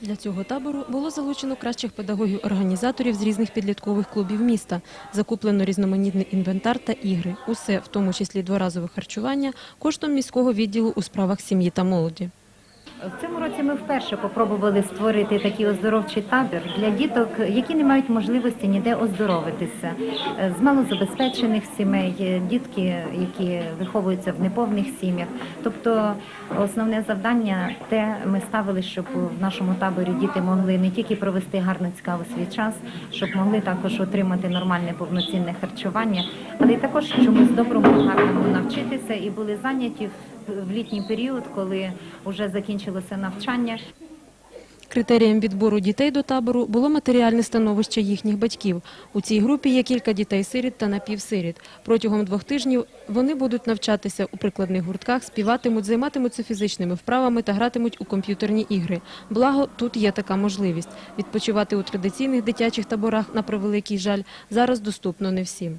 Для цього табору було залучено кращих педагогів-організаторів з різних підліткових клубів міста. Закуплено різноманітний інвентар та ігри. Усе, в тому числі дворазове харчування, коштом міського відділу у справах сім'ї та молоді. В цьому році ми вперше попробували створити такий оздоровчий табір для діток, які не мають можливості ніде оздоровитися, Е, з малозабезпечених сімей, е, дітки, які виховуються в неповних сім'ях. Тобто основне завдання те ми ставили, щоб в нашому таборі діти могли не тільки провести гарно цікаво свій час, щоб могли також отримати нормальне повноцінне харчування, але й також чомусь доброму гарному навчитися і були зайняті в- літній період, коли вже закінчилося навчання. Критерієм відбору дітей до табору було матеріальне становище їхніх батьків. У цій групі є кілька дітей-сиріт та напівсиріт. Протягом двох тижнів вони будуть навчатися у прикладних гуртках, співатимуть, займатимуться фізичними вправами та гратимуть у комп'ютерні ігри. Благо, тут є така можливість. Відпочивати у традиційних дитячих таборах, на превеликий жаль, зараз доступно не всім.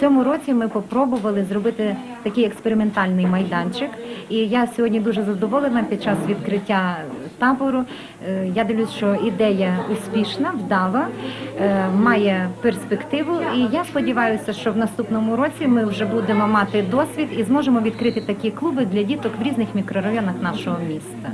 Цьому році ми попробували зробити такий експериментальний майданчик. І я сьогодні дуже задоволена під час відкриття табору. Е, Я дивлюсь, що ідея успішна, вдала, е, має перспективу. І я сподіваюся, що в наступному році ми вже будемо мати досвід і зможемо відкрити такі клуби для діток в різних мікрорайонах нашого міста.